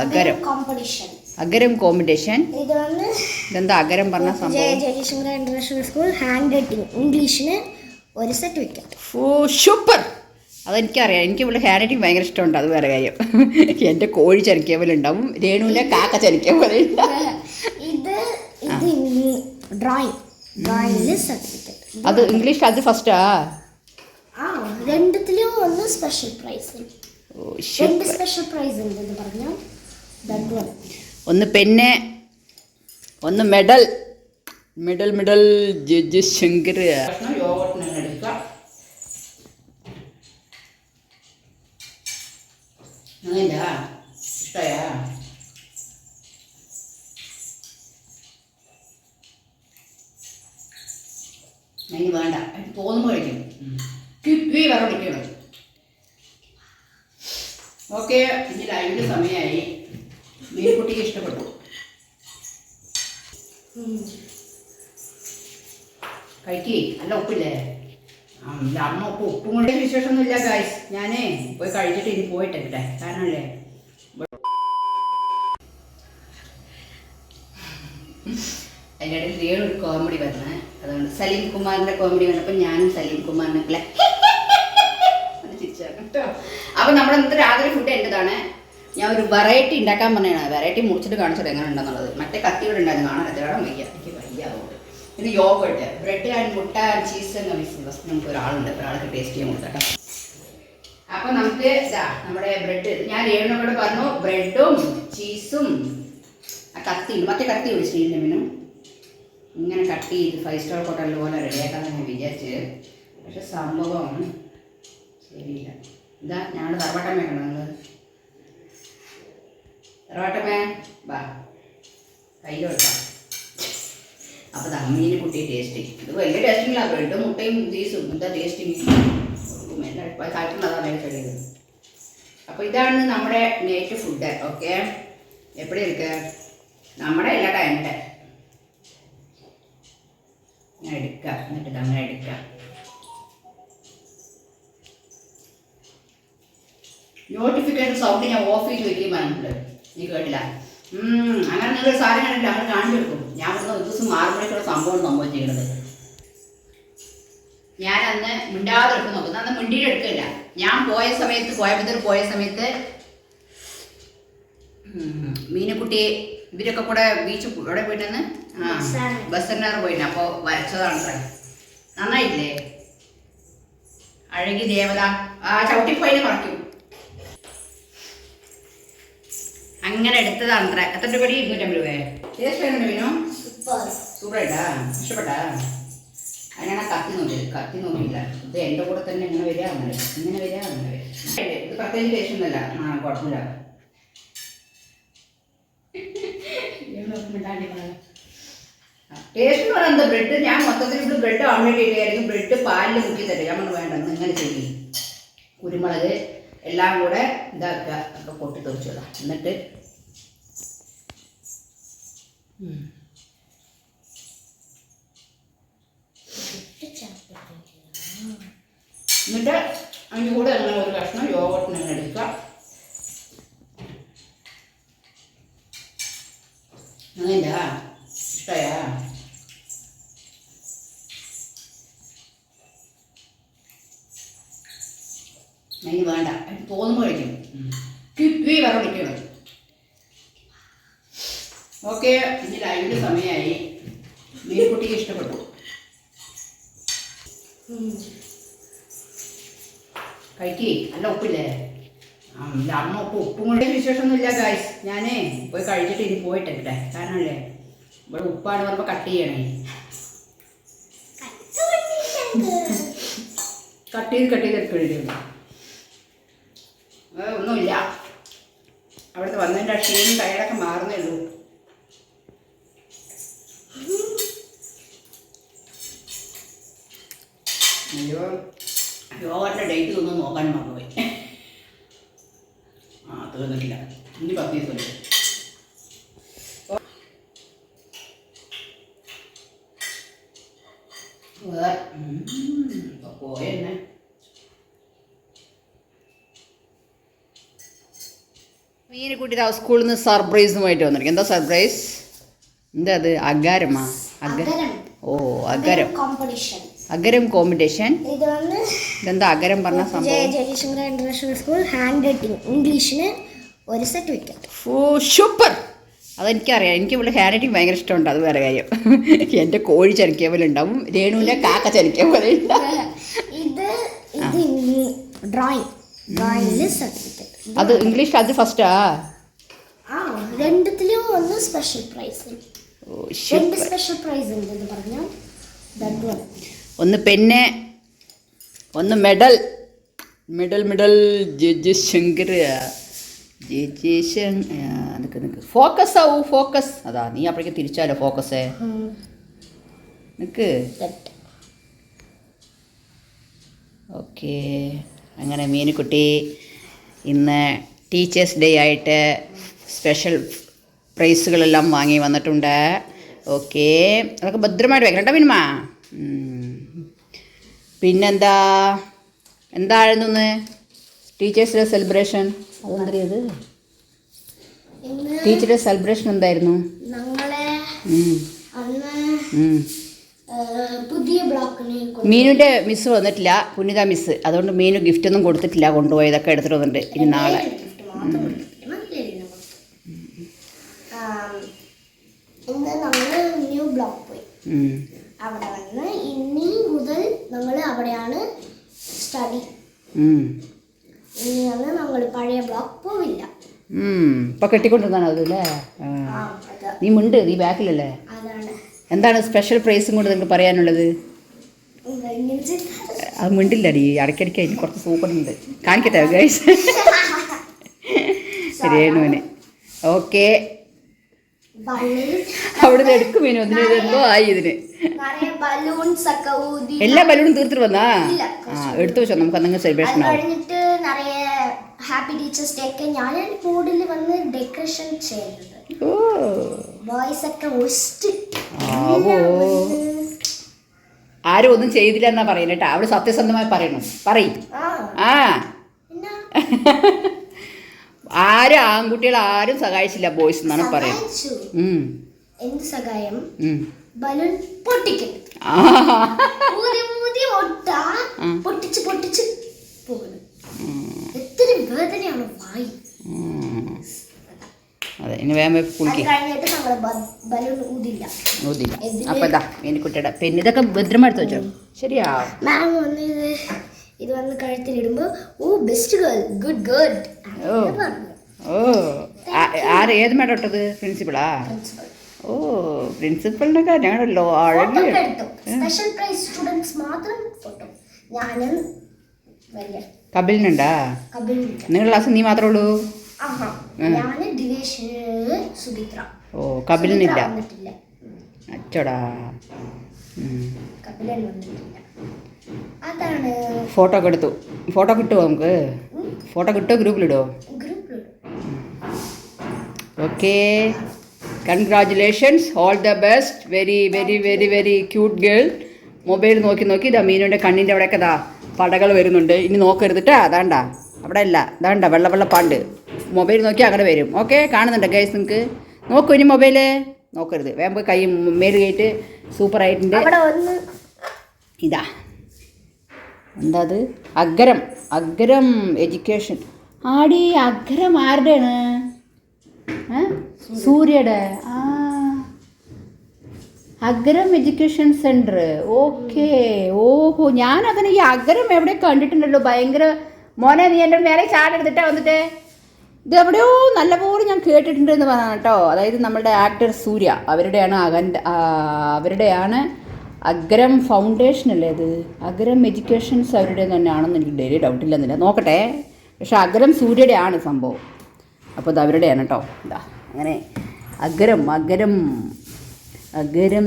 അഗരം. ഇത് വന്ന് ഇതെന്താ അഗരം പറഞ്ഞ ജയ സംഭവം? Jayashankara international school handwriting ഇംഗ്ലീഷിന് ഒരു സർട്ടിഫിക്കറ്റ് ഓ സൂപ്പർ അതെനിക്കറിയാം. എനിക്ക് ഇവിടെ ഹാൻഡ് റൈറ്റിംഗ് ഭയങ്കര ഇഷ്ടമുണ്ട്. അത് വേറെ കാര്യം. എന്റെ കോഴി ചനിക്കിയ പോലെ ഉണ്ടാവും രേണുവിന്റെ കാക്ക ചനിക്കിയ പോലെ ഇത് ഇത് ഡ്രോയിങ് ഡ്രോയിങ്ങിൽ സർട്ടിഫിക്കറ്റ് അത് ഇംഗ്ലീഷ് അത് ഫസ്റ്റാ ആ? രണ്ടത്തിലും ഒന്ന് സ്പെഷ്യൽ പ്രൈസ് രണ്ട് സ്പെഷ്യൽ പ്രൈസ് ഉണ്ട് എന്ന് പറഞ്ഞു ഒന്ന് പെന്നെ ഒന്ന് medal. Medal medal judge Shankar വേണ്ട. ഓക്കെ ഇനി ലൈവിന്റെ സമയമായി മീൻകുട്ടിക്ക് ഇഷ്ടപ്പെട്ടു. കഴിക്കേ നല്ല ഉപ്പില്ലേ? അമ്മ ഉപ്പ് ഉപ്പും കൊണ്ട് വിശേഷമൊന്നുമില്ല ഗായ്സ് ഞാനേ പോയി കഴിച്ചിട്ട് ഇനി പോയിട്ടെ ഇവിടെ കാരണമല്ലേ അതിന്റെ വേറെ ഒരു കോമഡി വരണേ അതുകൊണ്ട് സലീം കുമാറിന്റെ കോമഡി വന്നപ്പോൾ ഞാനും സലീം കുമാറിനെ കേട്ടോ. അപ്പോൾ നമ്മുടെ ഇന്നത്തെ രാത്രി ഫുഡ് എന്റെതാണ് ഞാൻ ഒരു വെറൈറ്റി ഉണ്ടാക്കാൻ പറഞ്ഞാണ് വെറൈറ്റി മുറിച്ചിട്ട് കാണിച്ചത് എങ്ങനെ ഉണ്ടെന്നുള്ളത് മറ്റേ കത്തിയോടെ ഉണ്ടായിരുന്നു. കാണാൻ എത്രയോളം വയ്യ. എനിക്ക് വയ്യ അതുകൊണ്ട് ഇത് യോഗട്ട് ബ്രെഡ് ആൻഡ് മുട്ട ആൻഡ് ചീസ് എന്ന ബിസിനസ് നമുക്ക് ഒരാളുണ്ട്. ഒരാൾക്ക് ടേസ്റ്റ് ചെയ്യാൻ കൊടുത്തട്ടോ അപ്പം നമുക്ക് നമ്മുടെ ബ്രെഡ് ഞാൻ ഏഴിനോട് പറഞ്ഞു ബ്രെഡും ചീസും ആ കത്തി മറ്റേ കത്തി ഒഴിച്ചു സ്റ്റീലിന്റെ മീനും. ഇങ്ങനെ കട്ട് ചെയ്ത് ഫൈവ് സ്റ്റാർ ഹോട്ടലിൽ പോലെ റെഡിയാക്കാമെന്ന് ഞാൻ വിചാരിച്ച്. പക്ഷെ സംഭവമാണ് ശരിയില്ല. ഇതാ ഞങ്ങളുടെ തറവട്ടം വേണം നിങ്ങൾ തറവാട്ടമ്മേ വാ. കയ്യിലോട്ടാ അപ്പോൾ അമ്മീനെ കുട്ടി ടേസ്റ്റ് ഇത് വലിയ ടേസ്റ്റില്ല ബ്രെഡും മുട്ടയും ചീസും എന്താ ടേസ്റ്റിങ് എല്ലാം അപ്പൊ അപ്പോൾ ഇതാണ് നമ്മുടെ നേറ്റ് ഫുഡ് ഓക്കെ എപ്പോഴും ഇരിക്ക നമ്മുടെ എല്ലാ എന്റെ ഞാൻ എടുക്കാം. എന്നിട്ട് അങ്ങനെ എടുക്കാം. നോട്ടിഫിക്കേഷൻ സൗണ്ട് ഞാൻ ഓഫ് ചെയ്ത് വയ്ക്കുകയും പറഞ്ഞിട്ടുണ്ട് നീ കേട്ടില്ല അങ്ങനെ നിങ്ങൾ സാധനം കണ്ടില്ല അങ്ങനെ കാണിച്ചെടുക്കും ഞാൻ ഇവിടുന്ന് ഒരു ദിവസം മാറുമ്പോഴേക്കുള്ള സംഭവം സംഭവം ചെയ്യണത് ഞാൻ അന്ന് മിണ്ടാതെ എടുത്ത് നോക്കുന്നത് അന്ന് മിണ്ടിയിട്ട് എടുക്കില്ല ഞാൻ പോയ സമയത്ത് കോയമ്പത്തൂർ പോയ സമയത്ത് മീനക്കുട്ടി ഇവരൊക്കെ കൂടെ ബീച്ച് ഇവിടെ പോയിട്ടെന്ന്? ആ. ബസ്സിനാറ് പോയിട്ടുണ്ട്. അപ്പോൾ വരച്ചതാണ് അത്ര. നന്നായില്ലേ അഴകി ദേവത. ആ ചവിട്ടിപ്പോയിനെ കുറയ്ക്കും അങ്ങനെ എടുത്തതാണ് അത്ര. എത്ര രൂപ ഇരുന്നൂറ്റമ്പത് രൂപയെ ടേസ്റ്റ് വേണം മീനോ? സൂപ്പർ. സൂപ്പറായിട്ടാ? ഇഷ്ടപ്പെട്ടാ? അങ്ങനെ കത്തി നോക്കി. കത്തി നോക്കിയില്ല. ഇത് എന്റെ കൂടെ തന്നെ ഇങ്ങനെ വരിക അങ്ങനെ ഇങ്ങനെ വരിക അങ്ങനെ വരിക. ഇത് പ്രത്യേകിച്ച് ടേസ്റ്റ് ഒന്നുമല്ല ആ കുഴപ്പമില്ല. ടേസ്റ്റ് എന്ന് പറയുന്നത് ബ്രെഡ് ഞാൻ മൊത്തത്തിൽ ഇവിടെ ബ്രെഡ് ഇട്ടായിരുന്നു ബ്രെഡ് പാലിൽ മുക്കി തരും ഞാൻ പറഞ്ഞു വേണ്ട ഇങ്ങനെ ചെയ്യും. കുരുമുളക് എല്ലാം കൂടെ ഇതാക്കുക. ഒക്കെ പൊട്ടി തുറച്ചു എന്നിട്ട്. എന്നിട്ട് അതിന്റെ കൂടെ അങ്ങനെ ഒരു കഷ്ണം യോഗട്ടിന് എടുക്കുക അങ്ങനെയാ ഇഷ്ടയാ? അതിന് വേണ്ട. അതിന് തോന്നുമ്പോൾ കഴിക്കും. കിപ്പി വര വിളിക്കണം ഓക്കെ. ഇനി ലൈവിന്റെ സമയമായി മീൻകുട്ടിക്ക് ഇഷ്ടപ്പെട്ടു. കഴിക്കേ. നല്ല ഉപ്പില്ലേ? അമ്മ ഉപ്പ് ഉപ്പും കൊണ്ട് വിശേഷമൊന്നുമില്ല ഗായ്സ് ഞാനേ പോയി കഴിച്ചിട്ട് ഇനി പോയിട്ട് ഇവിടെ കാരണമല്ലേ ഇവിടെ ഉപ്പാണ് പറയുമ്പോൾ കട്ട് ചെയ്യണേ. കട്ട് ചെയ്ത് കട്ട് ചെയ്ത് എടുക്കഴിയുള്ളൂ ഒന്നുമില്ല. അവിടുത്തെ വന്നതിന്റെ ക്ഷീണം ടയറൊക്കെ മാറുന്നേ ഉള്ളൂ. വേറെ പോയെന്നെ മീനെ കൂട്ടിയിട്ട് ആ സ്കൂളിൽ നിന്ന് സർപ്രൈസുമായിട്ട് വന്നിരിക്കും എന്താ സർപ്രൈസ് എന്താ അത്? അഗാരമാ? അഗ അഗരം. ഓ അഗരം. കോമ്പറ്റീഷൻ അഗരം കോമ്പറ്റീഷൻ ഇതെന്താ അഗരം പറഞ്ഞ സംഭവം? Jayashankara international school handwriting ഇംഗ്ലീഷിന് ഒരു സെറ്റ് വെക്കാം ഓ സൂപ്പർ അതെനിക്കറിയാം. എനിക്ക് ഇവിടെ ഹാൻഡ് റൈറ്റിംഗ് ഭയങ്കര ഇഷ്ടമുണ്ട്. അത് വേറെ കാര്യം. എന്റെ കോഴി ചനിക്കിയ പോലെ ഉണ്ടാവും. രേണുവിന്റെ കാക്ക ചനിക്കിയ പോലെ അത് ഇംഗ്ലീഷ് അത് ഫസ്റ്റാ രണ്ടത്തിലും ഒന്ന് സ്പെഷ്യൽ പ്രൈസ് രണ്ട് സ്പെഷ്യൽ പ്രൈസ് ഒന്ന് പെന്ന് ഒന്ന് medal medal medal judge Shankar judge നിൽക്ക് നിൽക്ക് ഫോക്കസ് ആവൂ ഫോക്കസ് അതാ നീ അപ്പോഴേക്ക് തിരിച്ചാലോ ഫോക്കസ് നിൽക്ക് ഓക്കെ. അങ്ങനെ മീനുക്കുട്ടി ഇന്ന് ടീച്ചേഴ്സ് ഡേ ആയിട്ട് സ്പെഷ്യൽ പ്രൈസുകളെല്ലാം വാങ്ങി വന്നിട്ടുണ്ട്. ഓക്കെ. അതൊക്കെ ഭദ്രമായിട്ട് വെക്കണം കേട്ടോ മിനിമ. പിന്നെന്താ? എന്തായിരുന്നു ടീച്ചേഴ്സ് ഡേ സെലിബ്രേഷൻ ഇന്ന് ടീച്ചർ സെലിബ്രേഷൻ എന്തായിരുന്നു? മിസ് പുതിയ മീനുവിന്റെ മിസ്സ് വന്നിട്ടില്ല പുനിത മിസ് അതുകൊണ്ട് മീനു ഗിഫ്റ്റ് ഒന്നും കൊടുത്തിട്ടില്ല കൊണ്ടുപോയതൊക്കെ എടുത്തിട്ട് വന്നിട്ട് ഇനി നാളെ. അവിടെ വന്ന് ഇനി മുതൽ നമ്മൾ അവിടെയാണ് സ്റ്റഡി. ഇനി നമ്മൾ പഴയ ബ്ലോക്ക് പോവില്ല. ഇപ്പൊ കെട്ടിക്കൊണ്ടിരുന്നാണ് നീ മുണ്ട് നീ ബാക്കിലല്ലേ? എന്താണ് സ്പെഷ്യൽ പ്രൈസും കൊണ്ട് നിങ്ങൾക്ക് പറയാനുള്ളത്? അത് മിണ്ടില്ല നീ ഇടയ്ക്കിടയ്ക്ക് അതിന് കുറച്ച് സൂപ്പറുണ്ട് കാണിക്കട്ടെ ഗൈസ് രേണുവിന്. ഓക്കെ. അവിടുന്ന് അവിടെ എടുക്കും മീനു അതിന് എന്തോ ആയി ഇതിന്. എല്ലാ ബലൂണും തീർത്തിട്ട് വന്നാ? ആ എടുത്തു വെച്ചോ നമുക്ക് അന്നെങ്കിലും സെലിബ്രേഷൻ ആവും. നിറയെ ഹാപ്പി ടീച്ചേഴ്സ് ഡേ ഒക്കെ ഞാൻ കൂടുതൽ വന്ന് ഡെക്കറേഷൻ ചെയ്യുന്നത്. ബോയ്സ് ഒക്കെ ആരും ഒന്നും ചെയ്തില്ല എന്നാ പറയുന്നത് കേട്ടോ. അവിടെ സത്യസന്ധമായി പറയണം. പറയും. ആ. ആരും ആൺകുട്ടികൾ ആരും സഹായിച്ചില്ല ബോയ്സ് എന്നാണ് പറയുന്നത് എന്ത് സഹായം. ബലൂൺ പൊട്ടിക്കൽ പൊട്ടിച്ച് പൊട്ടിച്ച് വേദനയാണ് വായി. അതെ ഇനി വേഗം ബലൂൺ ഊതില്ല? അപ്പൊ ഇതാ മീനിക്കുട്ടിയുടെ പെണ്ണ് ഇതൊക്കെ ഭദ്രമായി എടുത്ത് വെച്ചോ. ശരിയാ. മാം വന്ന് ഇത് ഇത് വന്ന് കഴുത്തിലിടുമ്പോ ഓ ബെസ്റ്റ് ഗേൾ ഗുഡ് ഗുഡ് ഓ. ഓ. ആര് ഏത് മേഡം ഇട്ടത്? പ്രിൻസിപ്പളാ? ഓ പ്രിൻസിപ്പളിനൊക്കെ ഞങ്ങളല്ലോ അഴകി സ്പെഷ്യൽ പ്രൈസ് സ്റ്റുഡൻസ് മാത്രം ഫോട്ടോ ഞാനും വലിയ കപിലിനുണ്ടാ? നിങ്ങളുടെ ക്ലാസ് നീ മാത്രമേ ഉള്ളൂ? ഓ കപിലിനില്ല? അച്ചടാ. ഫോട്ടോ ഒക്കെ എടുത്തു. ഫോട്ടോ കിട്ടുമോ നമുക്ക്? ഫോട്ടോ കിട്ടുമോ ഗ്രൂപ്പിലിടുമോ ഗ്രൂപ്പിലുണ്ട് okay. Congratulations all the best very very very very cute girl mobile നോക്കി നോക്കി. ഇതാ മീനുവിന്റെ കണ്ണിന്റെ അവിടെയൊക്കെ ഇതാ. പടകൾ വരുന്നുണ്ട്. ഇനി നോക്കരുതിട്ടാ അതാണ്ടാ. അവിടെ അല്ല അതാണ്ട വെള്ള വെള്ള പാണ്ട്. മൊബൈൽ നോക്കി അങ്ങനെ വരും. ഓക്കെ കാണുന്നുണ്ട് ഗൈസ് നിങ്ങൾക്ക് നോക്കൂ ഇനി മൊബൈൽ. നോക്കരുത്. വേഗം പോയി കൈ മേൽ കയറ്റ് സൂപ്പറായിട്ടുണ്ട് അവിടെ ഒന്ന്. ഇതാ. എന്താ അത്? അഗ്രം. അഗ്രം എഡ്യൂക്കേഷൻ ആടി അഗ്രം ആരുടെയാണ്? സൂര്യയുടെ. ആ. അഗ്രം എഡ്യൂക്കേഷൻ സെന്റർ ഓക്കെ. ഓഹോ ഞാൻ അതിന് ഈ അഗ്രം എവിടെ കണ്ടിട്ടുണ്ടല്ലോ? ഭയങ്കര മോനെ നീ എന്റെ മേലെ ചാടെടുത്തിട്ടാ വന്നിട്ട്? ഇത് എവിടെയോ നല്ലപോലെ ഞാൻ കേട്ടിട്ടുണ്ട് എന്ന് പറഞ്ഞാണ് കേട്ടോ. അതായത് നമ്മുടെ ആക്ടർ സൂര്യ. അവരുടെയാണ് അകന്റെ അവരുടെയാണ് അഗ്രം ഫൗണ്ടേഷൻ അല്ലേ അത് അഗ്രം എഡ്യൂക്കേഷൻസ് അവരുടെ തന്നെയാണെന്ന് എനിക്ക് ഡെയിലി ഡൗട്ടില്ലെന്നില്ല നോക്കട്ടെ. പക്ഷെ അഗ്രം സൂര്യയുടെ ആണ് സംഭവം. അപ്പോൾ അത് അവരുടെയാണ് കേട്ടോ. ഇതാ അങ്ങനെ അഗ്രം അഗ്രം. അഗ്രം